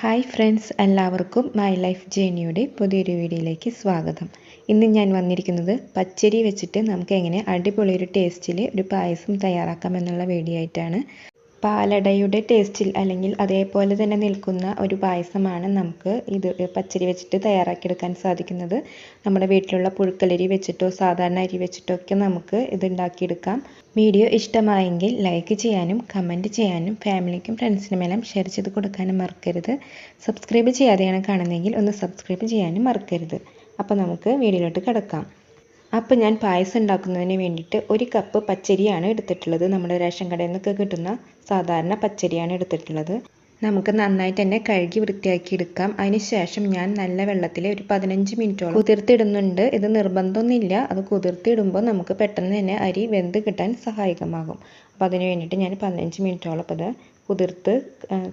Hi friends എല്ലാവർക്കും my life ജേണിയുടെ പുതിയൊരു വീഡിയോയിലേക്ക് സ്വാഗതം. ഇന്ന് ഞാൻ വന്നിരിക്കുന്നത് പച്ചരി വെച്ചിട്ട് നമുക്ക് എങ്ങനെ അടിപൊളി ഒരു ടേസ്റ്റിൽ ഒരു പായസം തയ്യാറാക്കാം എന്നുള്ള വീഡിയോ ആയിട്ടാണ്. പാലടയുടെ ടേസ്റ്റിൽ അല്ലെങ്കിൽ അതേപോലെ തന്നെ നിൽക്കുന്ന ഒരു പായസമാണ് നമുക്ക് ഇത് പച്ചരി വെച്ചിട്ട് തയ്യാറാക്കിയെടുക്കാൻ സാധിക്കുന്നത്. നമ്മുടെ വീട്ടിലുള്ള പുഴുക്കലരി വെച്ചിട്ടോ സാധാരണ അരി വെച്ചിട്ടോ ഒക്കെ നമുക്ക് ഇത് ഉണ്ടാക്കിയെടുക്കാം. വീഡിയോ ഇഷ്ടമായെങ്കിൽ ലൈക്ക് ചെയ്യാനും കമന്റ് ചെയ്യാനും ഫാമിലിക്കും ഫ്രണ്ട്സിനും എല്ലാം ഷെയർ ചെയ്ത് കൊടുക്കാനും മറക്കരുത്. സബ്സ്ക്രൈബ് ചെയ്യാതെയാണ് കാണുന്നതെങ്കിൽ ഒന്ന് സബ്സ്ക്രൈബ് ചെയ്യാനും മറക്കരുത്. അപ്പോൾ നമുക്ക് വീഡിയോയിലോട്ട് കിടക്കാം. അപ്പോൾ ഞാൻ പായസം ഉണ്ടാക്കുന്നതിന് വേണ്ടിയിട്ട് ഒരു കപ്പ് പച്ചരിയാണ് എടുത്തിട്ടുള്ളത്. നമ്മുടെ റേഷൻ കടയിൽ നിന്നൊക്കെ കിട്ടുന്ന സാധാരണ പച്ചരിയാണ് എടുത്തിട്ടുള്ളത്. നമുക്ക് നന്നായിട്ട് തന്നെ കഴുകി വൃത്തിയാക്കി എടുക്കാം. അതിനുശേഷം ഞാൻ നല്ല വെള്ളത്തിൽ ഒരു പതിനഞ്ച് മിനിറ്റോളം കുതിർത്തിടുന്നുണ്ട്. ഇത് നിർബന്ധമൊന്നുമില്ല. അത് കുതിർത്തിടുമ്പോൾ നമുക്ക് പെട്ടെന്ന് തന്നെ അരി വെന്ത് കിട്ടാൻ സഹായകമാകും. അപ്പോൾ അതിന് വേണ്ടിയിട്ട് ഞാൻ പതിനഞ്ച് മിനിറ്റോളം അത് കുതിർത്ത്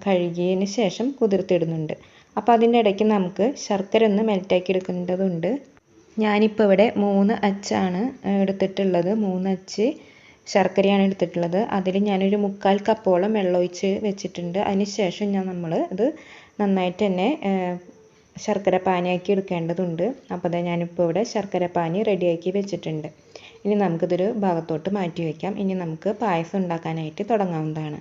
കഴുകിയതിന് ശേഷം കുതിർത്തിടുന്നുണ്ട്. അപ്പോൾ അതിന്റെ ഇടയ്ക്ക് നമുക്ക് ശർക്കര ഒന്ന് മെൽറ്റാക്കി എടുക്കേണ്ടതുണ്ട്. ഞാനിപ്പോൾ ഇവിടെ മൂന്ന് അച്ചാണ് എടുത്തിട്ടുള്ളത്. മൂന്ന് അച്ച് ശർക്കരയാണ് എടുത്തിട്ടുള്ളത്. അതിൽ ഞാനൊരു മുക്കാൽ കപ്പോളം വെള്ളം ഒഴിച്ച് വെച്ചിട്ടുണ്ട്. അതിന് ശേഷം ഞാൻ നമ്മൾ ഇത് നന്നായിട്ട് തന്നെ ശർക്കര പാനിയാക്കി എടുക്കേണ്ടതുണ്ട്. അപ്പോൾ ഞാൻ ഞാനിപ്പോൾ ഇവിടെ ശർക്കര പാനി റെഡിയാക്കി വെച്ചിട്ടുണ്ട്. ഇനി നമുക്കിതൊരു ഭാഗത്തോട്ട് മാറ്റി വയ്ക്കാം ഇനി നമുക്ക് പായസം ഉണ്ടാക്കാനായിട്ട് തുടങ്ങാവുന്നതാണ്.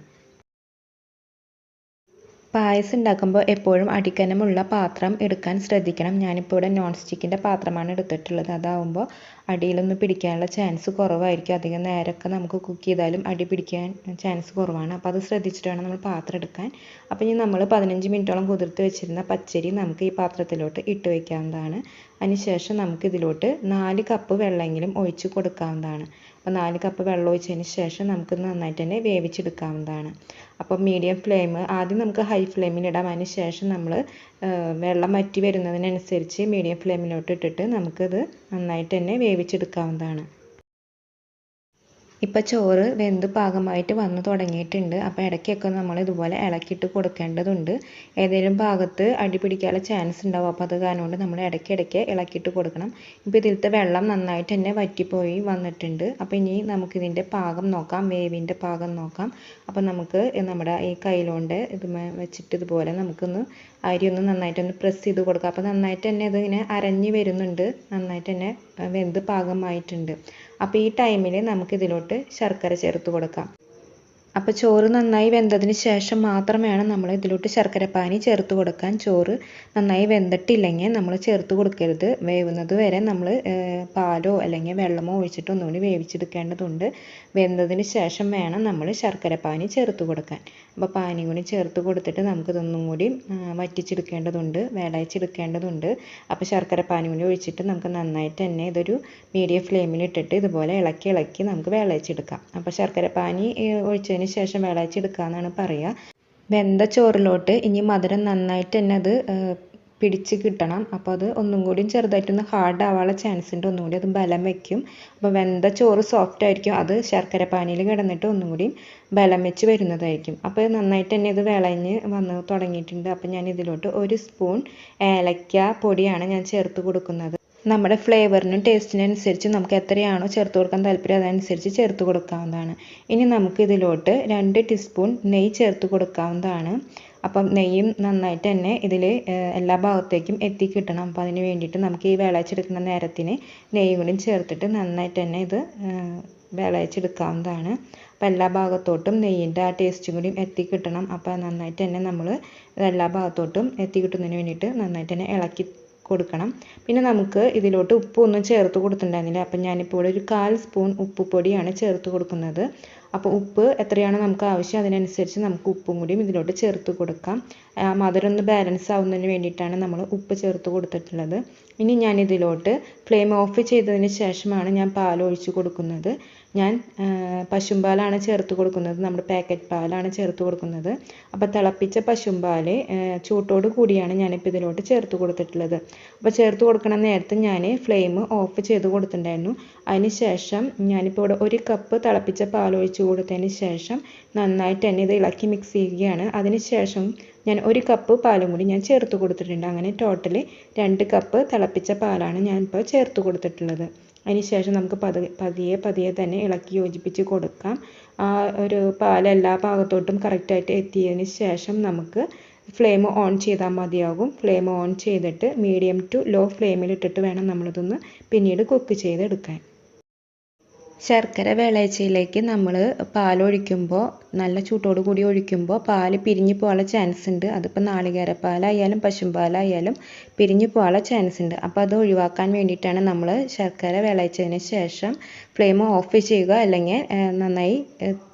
പായസം ഉണ്ടാക്കുമ്പോൾ എപ്പോഴും അടിക്കനമുള്ള പാത്രം എടുക്കാൻ ശ്രദ്ധിക്കണം. ഞാനിപ്പോൾ ഇവിടെ നോൺ സ്റ്റിക്കിന്റെ പാത്രമാണ് എടുത്തിട്ടുള്ളത്. അതാവുമ്പോൾ അടിയിലൊന്നും പിടിക്കാനുള്ള ചാൻസ് കുറവായിരിക്കും. അധികം നേരമൊക്കെ നമുക്ക് കുക്ക് ചെയ്താലും അടി പിടിക്കാൻ ചാൻസ് കുറവാണ്. അപ്പോൾ അത് ശ്രദ്ധിച്ചിട്ട് വേണം നമ്മൾ പാത്രം എടുക്കാൻ. അപ്പോൾ ഇനി നമ്മൾ പതിനഞ്ച് മിനിറ്റോളം കുതിർത്ത് വെച്ചിരുന്ന പച്ചരി നമുക്ക് ഈ പാത്രത്തിലോട്ട് ഇട്ട് വയ്ക്കാവുന്നതാണ് അതിനുശേഷം നമുക്ക് ഇതിലോട്ട് നാല് കപ്പ് വെള്ളമെങ്കിലും ഒഴിച്ച് കൊടുക്കാവുന്നതാണ്. അപ്പോൾ നാല് കപ്പ് വെള്ളം ഒഴിച്ചതിന് ശേഷം നമുക്ക് നന്നായിട്ട് തന്നെ വേവിച്ചെടുക്കാവുന്നതാണ്. അപ്പോൾ മീഡിയം ഫ്ലെയിം ആദ്യം നമുക്ക് ഹൈ ഫ്ലെയിമിലിടാം അതിന് ശേഷം നമ്മൾ വെള്ളം വറ്റി വരുന്നതിനനുസരിച്ച് മീഡിയം ഫ്ലെയിമിലോട്ട് ഇട്ടിട്ട് നമുക്കിത് നന്നായിട്ട് തന്നെ വേവിച്ചെടുക്കാവുന്നതാണ്. ഇപ്പോൾ ചോറ് വെന്ത് പാകമായിട്ട് വന്ന് തുടങ്ങിയിട്ടുണ്ട്. അപ്പോൾ ഇടയ്ക്കൊക്കെ നമ്മൾ ഇതുപോലെ ഇളക്കിയിട്ട് കൊടുക്കേണ്ടതുണ്ട്. ഏതെങ്കിലും ഭാഗത്ത് അടി പിടിക്കാനുള്ള ചാൻസ് ഉണ്ടാവും. അപ്പോൾ അത് കാരണം കൊണ്ട് നമ്മൾ ഇടയ്ക്കിടയ്ക്ക് ഇളക്കിയിട്ട് കൊടുക്കണം. ഇപ്പോൾ ഇതിലത്തെ വെള്ളം നന്നായിട്ട് തന്നെ വറ്റിപ്പോയി വന്നിട്ടുണ്ട്. അപ്പോൾ ഇനി നമുക്കിതിന്റെ പാകം നോക്കാം. വേവിന്റെ പാകം നോക്കാം. അപ്പോൾ നമുക്ക് നമ്മുടെ ഈ കയ്യിലോണ്ട് ഇത് വെച്ചിട്ട് ഇതുപോലെ നമുക്കൊന്ന് അരി ഒന്ന് നന്നായിട്ടൊന്ന് പ്രസ് ചെയ്ത് കൊടുക്കാം. അപ്പോൾ നന്നായിട്ട് തന്നെ ഇതിങ്ങനെ അരഞ്ഞ് വരുന്നുണ്ട്. നന്നായിട്ട് തന്നെ വെന്ത് പാകമായിട്ടുണ്ട്. അപ്പോൾ ഈ ടൈമിൽ നമുക്കിതിലോട്ട് ശർക്കര ചേർത്ത് കൊടുക്കാം. അപ്പോൾ ചോറ് നന്നായി വെന്തതിന് ശേഷം മാത്രം വേണം നമ്മൾ ഇതിലോട്ട് ശർക്കരപ്പാനി ചേർത്ത് കൊടുക്കാൻ. ചോറ് നന്നായി വെന്തിട്ടില്ലെങ്കിൽ നമ്മൾ ചേർത്ത് കൊടുക്കരുത്. വേവുന്നത് വരെ നമ്മൾ പാലോ അല്ലെങ്കിൽ വെള്ളമോ ഒഴിച്ചിട്ട് ഒന്നുകൂടി വേവിച്ചെടുക്കേണ്ടതുണ്ട്. വെന്തതിന് ശേഷം വേണം നമ്മൾ ശർക്കരപ്പാനി ചേർത്ത് കൊടുക്കാൻ. അപ്പോൾ പാനി കൂടി ചേർത്ത് കൊടുത്തിട്ട് നമുക്കിതൊന്നും കൂടി വറ്റിച്ചെടുക്കേണ്ടതുണ്ട് വേളയിച്ചെടുക്കേണ്ടതുണ്ട്. അപ്പോൾ ശർക്കരപ്പാനി കൂടി ഒഴിച്ചിട്ട് നമുക്ക് നന്നായിട്ട് തന്നെ ഇതൊരു മീഡിയം ഫ്ലെയിമിൽ ഇട്ടിട്ട് ഇതുപോലെ ഇളക്കി ഇളക്കി നമുക്ക് വേളയിച്ചെടുക്കാം. അപ്പോൾ ശർക്കരപ്പാനി ഒഴിച്ചതിന് അതിന് ശേഷം വിളയിച്ചെടുക്കുക എന്നാണ് പറയുക വെന്ത ചോറിലോട്ട് ഇനി മധുരം നന്നായിട്ട് തന്നെ അത് പിടിച്ച് കിട്ടണം. അപ്പോൾ അത് ഒന്നും കൂടി ചെറുതായിട്ടൊന്ന് ഹാർഡ് ആവാനുള്ള ചാൻസ് ഉണ്ട്. ഒന്നും കൂടി അത് ബലം വെക്കും. അപ്പോൾ വെന്ത ചോറ് സോഫ്റ്റ് ആയിരിക്കും. അത് ശർക്കര പാനിയിൽ കിടന്നിട്ട് ഒന്നും കൂടി ബലം വെച്ച് വരുന്നതായിരിക്കും. അപ്പോൾ നന്നായിട്ട് തന്നെ ഇത് വിളഞ്ഞ് വന്ന് തുടങ്ങിയിട്ടുണ്ട്. അപ്പോൾ ഞാൻ ഇതിലോട്ട് ഒരു സ്പൂൺ ഏലക്ക പൊടിയാണ് ഞാൻ ചേർത്ത് കൊടുക്കുന്നത്. നമ്മുടെ ഫ്ലേവറിനും ടേസ്റ്റിനും അനുസരിച്ച് നമുക്ക് എത്രയാണോ ചേർത്ത് കൊടുക്കാൻ താല്പര്യം അതനുസരിച്ച് ചേർത്ത് കൊടുക്കാവുന്നതാണ്. ഇനി നമുക്ക് ഇതിലോട്ട് രണ്ട് ടീസ്പൂൺ നെയ്യ് ചേർത്ത് കൊടുക്കാവുന്നതാണ്. അപ്പം നെയ്യും നന്നായിട്ട് തന്നെ ഇതിൽ എല്ലാ ഭാഗത്തേക്കും എത്തിക്കിട്ടണം. അപ്പോൾ അതിന് വേണ്ടിയിട്ട് നമുക്ക് ഈ വിളയിച്ചെടുക്കുന്ന നേരത്തിന് നെയ്യും കൂടി ചേർത്തിട്ട് നന്നായിട്ട് തന്നെ ഇത് വിളയിച്ചെടുക്കാവുന്നതാണ് അപ്പോൾ എല്ലാ ഭാഗത്തോട്ടും നെയ്യിന്റെ ആ ടേസ്റ്റും കൂടി എത്തിക്കിട്ടണം. അപ്പോൾ നന്നായിട്ട് തന്നെ നമ്മൾ എല്ലാ ഭാഗത്തോട്ടും എത്തിക്കിട്ടുന്നതിന് വേണ്ടിയിട്ട് നന്നായിട്ട് തന്നെ ഇളക്കി കൊടുക്കണം. പിന്നെ നമുക്ക് ഇതിലോട്ട് ഉപ്പൊന്നും ചേർത്ത് കൊടുത്തിട്ടുണ്ടായിരുന്നില്ല. അപ്പം ഞാനിപ്പോൾ ഇവിടെ ഒരു കാൽ സ്പൂൺ ഉപ്പ് പൊടിയാണ് ചേർത്ത് കൊടുക്കുന്നത്. അപ്പോൾ ഉപ്പ് എത്രയാണോ നമുക്ക് ആവശ്യം അതിനനുസരിച്ച് നമുക്ക് ഉപ്പും കൂടിയും ഇതിലോട്ട് ചേർത്ത് കൊടുക്കാം. മധുരം ഒന്ന് ബാലൻസ് ആവുന്നതിന് വേണ്ടിയിട്ടാണ് നമ്മൾ ഉപ്പ് ചേർത്ത് കൊടുത്തിട്ടുള്ളത്. ഇനി ഞാൻ ഇതിലോട്ട് ഫ്ലെയിം ഓഫ് ചെയ്തതിന് ശേഷമാണ് ഞാൻ പാൽ ഒഴിച്ച് കൊടുക്കുന്നത്. ഞാൻ പശുമ്പാലാണ് ചേർത്ത് കൊടുക്കുന്നത്. നമ്മുടെ പാക്കറ്റ് പാലാണ് ചേർത്ത് കൊടുക്കുന്നത്. അപ്പോൾ തിളപ്പിച്ച പശുമ്പാൽ ചൂട്ടോട് കൂടിയാണ് ഞാനിപ്പോൾ ഇതിലോട്ട് ചേർത്ത് കൊടുത്തിട്ടുള്ളത്. അപ്പോൾ ചേർത്ത് കൊടുക്കണ നേരത്ത് ഞാൻ ഫ്ലെയിം ഓഫ് ചെയ്ത് കൊടുത്തിട്ടുണ്ടായിരുന്നു. അതിന് ശേഷം ഞാനിപ്പോൾ ഇവിടെ ഒരു കപ്പ് തിളപ്പിച്ച പാൽ ഒഴിച്ച് കൊടുത്തതിന് ശേഷം നന്നായിട്ട് തന്നെ ഇത് ഇളക്കി മിക്സ് ചെയ്യുകയാണ്. അതിന് ശേഷം ഞാൻ ഒരു കപ്പ് പാലും കൂടി ഞാൻ ചേർത്ത് കൊടുത്തിട്ടുണ്ട്. അങ്ങനെ ടോട്ടൽ രണ്ട് കപ്പ് തിളപ്പിച്ച പാലാണ് ഞാൻ ഞാനിപ്പോൾ ചേർത്ത് കൊടുത്തിട്ടുള്ളത്. അതിനുശേഷം നമുക്ക് പതി പതിയെ പതിയെ തന്നെ ഇളക്കി യോജിപ്പിച്ച് കൊടുക്കാം. ആ ഒരു പാൽ എല്ലാ ഭാഗത്തോട്ടും കറക്റ്റായിട്ട് എത്തിയതിന് ശേഷം നമുക്ക് ഫ്ലെയിം ഓൺ ചെയ്താൽ മതിയാകും. ഫ്ലെയിം ഓൺ ചെയ്തിട്ട് മീഡിയം ടു ലോ ഫ്ലെയിമിൽ ഇട്ടിട്ട് വേണം നമ്മളിതൊന്ന് പിന്നീട് കുക്ക് ചെയ്തെടുക്കാൻ. ശർക്കര വിളയിച്ചയിലേക്ക് നമ്മൾ പാലൊഴിക്കുമ്പോൾ നല്ല ചൂട്ടോടു കൂടി ഒഴിക്കുമ്പോൾ പാൽ പിരിഞ്ഞു പോകാനുള്ള ചാൻസ് ഉണ്ട്. അതിപ്പോൾ നാളികേരപ്പാലായാലും പശുമ്പാലായാലും പിരിഞ്ഞു പോകാനുള്ള ചാൻസ് ഉണ്ട്. അപ്പോൾ അത് ഒഴിവാക്കാൻ വേണ്ടിയിട്ടാണ് നമ്മൾ ശർക്കര വിളയിച്ചതിന് ശേഷം ഫ്ലെയിം ഓഫ് ചെയ്യുക. അല്ലെങ്കിൽ നന്നായി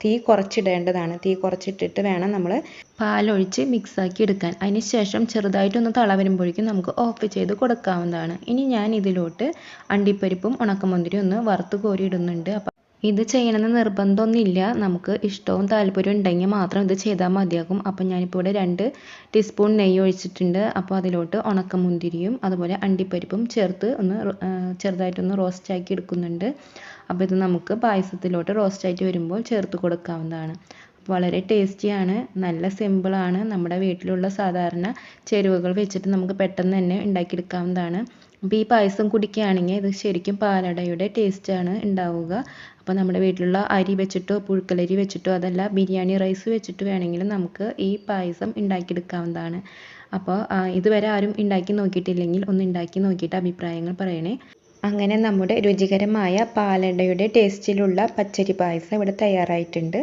തീ കുറച്ചിടേണ്ടതാണ്. തീ കുറച്ചിട്ടിട്ട് വേണം നമ്മൾ പാലൊഴിച്ച് മിക്സാക്കി എടുക്കാൻ. അതിന് ശേഷം ചെറുതായിട്ടൊന്ന് തള വരുമ്പോഴേക്കും നമുക്ക് ഓഫ് ചെയ്ത് കൊടുക്കാവുന്നതാണ്. ഇനി ഞാൻ ഇതിലോട്ട് അണ്ടിപ്പരിപ്പും ഉണക്കമുന്തിരി ഒന്ന് വറുത്ത് കോരി ഇടുന്നുണ്ട് ഇത് ചെയ്യണമെന്ന് നിർബന്ധമൊന്നുമില്ല. നമുക്ക് ഇഷ്ടവും താല്പര്യവും ഉണ്ടെങ്കിൽ മാത്രം ഇത് ചെയ്താൽ മതിയാകും. അപ്പം ഞാനിപ്പോൾ ഇവിടെ രണ്ട് ടീസ്പൂൺ നെയ്യ് ഒഴിച്ചിട്ടുണ്ട്. അപ്പോൾ അതിലോട്ട് ഉണക്കമുന്തിരിയും അതുപോലെ അണ്ടിപ്പരിപ്പും ചേർത്ത് ഒന്ന് ചെറുതായിട്ടൊന്ന് റോസ്റ്റ് ആക്കി എടുക്കുന്നുണ്ട്. അപ്പോൾ ഇത് നമുക്ക് പായസത്തിലോട്ട് റോസ്റ്റ് ആയിട്ട് വരുമ്പോൾ ചേർത്ത് കൊടുക്കാവുന്നതാണ്. വളരെ ടേസ്റ്റിയാണ് നല്ല സിമ്പിളാണ് നമ്മുടെ വീട്ടിലുള്ള സാധാരണ ചേരുവകൾ വെച്ചിട്ട് നമുക്ക് പെട്ടെന്ന് തന്നെ ഉണ്ടാക്കിയെടുക്കാവുന്നതാണ്. അപ്പോൾ ഈ പായസം കുടിക്കുകയാണെങ്കിൽ ഇത് ശരിക്കും പാലടയുടെ ടേസ്റ്റാണ് ഉണ്ടാവുക. അപ്പോൾ നമ്മുടെ വീട്ടിലുള്ള അരി വെച്ചിട്ടോ പുഴുക്കലരി വെച്ചിട്ടോ അതല്ല ബിരിയാണി റൈസ് വെച്ചിട്ട് വേണമെങ്കിലും നമുക്ക് ഈ പായസം ഉണ്ടാക്കിയെടുക്കാവുന്നതാണ്. അപ്പോൾ ഇതുവരെ ആരും ഉണ്ടാക്കി നോക്കിയിട്ടില്ലെങ്കിൽ ഒന്ന് ഉണ്ടാക്കി നോക്കിയിട്ട് അഭിപ്രായങ്ങൾ പറയണേ. അങ്ങനെ നമ്മുടെ രുചികരമായ പാലടയുടെ ടേസ്റ്റിലുള്ള പച്ചരി പായസം ഇവിടെ തയ്യാറായിട്ടുണ്ട്.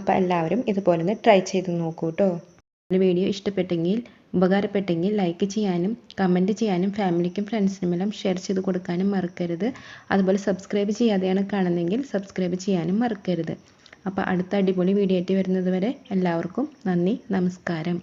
അപ്പോൾ എല്ലാവരും ഇതുപോലെ ഒന്ന് ട്രൈ ചെയ്ത് നോക്കൂ കേട്ടോ. വീഡിയോ ഇഷ്ടപ്പെട്ടെങ്കിൽ ഉപകാരപ്പെട്ടെങ്കിൽ ലൈക്ക് ചെയ്യാനും കമന്റ് ചെയ്യാനും ഫാമിലിക്കും ഫ്രണ്ട്സിനുമെല്ലാം ഷെയർ ചെയ്ത് കൊടുക്കാനും മറക്കരുത്. അതുപോലെ സബ്സ്ക്രൈബ് ചെയ്യാതെയാണ് കാണുന്നതെങ്കിൽ സബ്സ്ക്രൈബ് ചെയ്യാനും മറക്കരുത്. അപ്പോൾ അടുത്ത അടിപൊളി വീഡിയോ ആയിട്ട് വരുന്നത് വരെ എല്ലാവർക്കും നന്ദി നമസ്കാരം.